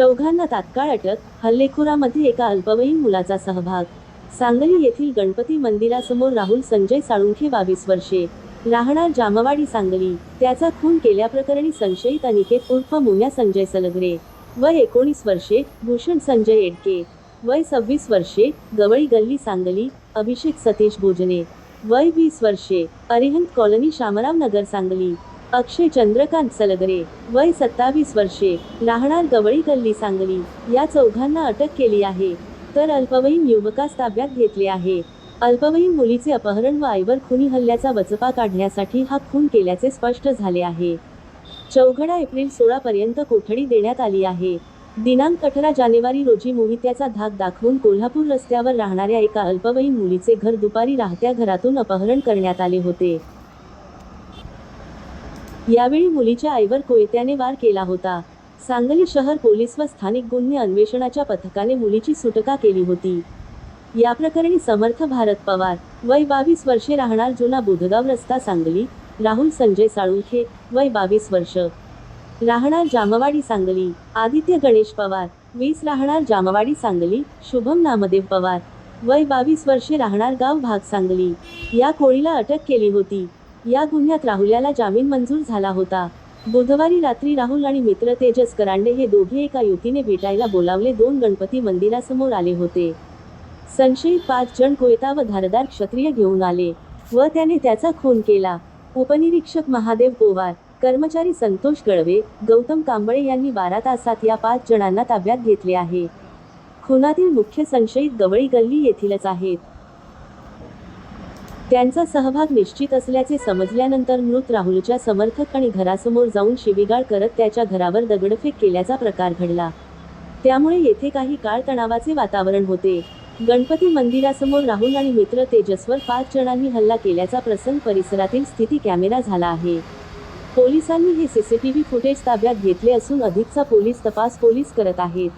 चौघांना तात्काळ अटक हल्लेखोरामध्ये एका अल्पवयीन मुलाचा सहभाग. सांगली येथील गणपती मंदिरासमोर राहुल संजय साळुंखे बावीस वर्षे. राहणार जामवाडी सांगली. त्याचा खून केल्याप्रकरणी संशयित अनिकेत उर्फ मुन्या संजय सलगरे. वय एकोणीस वर्षे भूषण संजय एडके वय सव्वीस वर्षे गवळी गल्ली सांगली अभिषेक सतीश भोजने. वय वीस वर्षे अरिहंत कॉलनी शामराव नगर सांगली. अक्षय चंद्रकांत सलगरे वय सत्तावीस वर्षे राहणार गवळी गल्ली सांगली या चौघांना अटक केली आहे. तर अल्पवयीन युवकास ताब्यात घेतले आहे. अल्पवयीन मुलीचे अपहरण व आईवर खुनी हल्ल्याचा वचपा काढण्यासाठी हा खून केल्याचे स्पष्ट झाले आहे. चौघडा एप्रिल सोळा पर्यंत कोठडी देण्यात आली आहे. दिनांक अठरा जानेवारी रोजी मोहित्याचा धाक दाखवून कोल्हापूर रस्त्यावर राहणाऱ्या एका अल्पवयीन मुलीचे घर दुपारी राहत्या घरातून अपहरण करण्यात आले होते. यावेळी मुलीच्या आईवर कोयत्याने वार केला होता. सांगली शहर पोलीस व स्थानिक गुन्हे अन्वेषणाच्या पथकाने मुलीची सुटका केली होती. या प्रकरणी समर्थ भारत पवार वय बावीस वर्षे राहणार जुना बुधगाव रस्ता सांगली राहुल संजय साळुंखे वय बावीस वर्ष. राहणार जामवाडी सांगली आदित्य गणेश पवार वीस राहणार जामवाडी सांगली शुभम नामदेव पवार वय बावीस वर्षे राहणार गाव भाग सांगली. या कोळीला अटक केली होती. या गुन्ह्यात राहुल्याला जामीन मंजूर झाला होता. बुधवारी रात्री राहुल आणि मित्र तेजस करांडे हे दोघे एका युतीने भेटायला बोलावले. दोन गणपती मंदिरासमोर आले होते. संशयित पाच जण कोयता व धारदार क्षत्रिय घेऊन आले व त्याने त्याचा खून केला. उपनिरीक्षक महादेव पोवार कर्मचारी संतोष गळवे गौतम कांबळे यांनी बारा तासात या पाच जणांना ताब्यात घेतले आहे. खुनातील मुख्य संशयित गवळी गल्ली येथीलच आहेत. त्यांचा सहभाग निश्चित असल्याचे समजल्यानंतर मृत राहुलच्या समर्थक आणि घरासमोर जाऊन शिवीगाळ करत त्याच्या घरावर दगडफेक केल्याचा प्रकार घडला. त्यामुळे येथे काही काळ तणावाचे वातावरण होते. गणपती मंदिरासमोर राहुल आणि मित्र तेजसवर पाच जणांनी हल्ला केल्याचा प्रसंग परिसरातील स्थिती कॅमेरा झाला आहे. पोलिसांनी हे सीसीटीव्ही फुटेज ताब्यात घेतले असून अधिकचा पोलीस तपास पोलीस करत आहेत.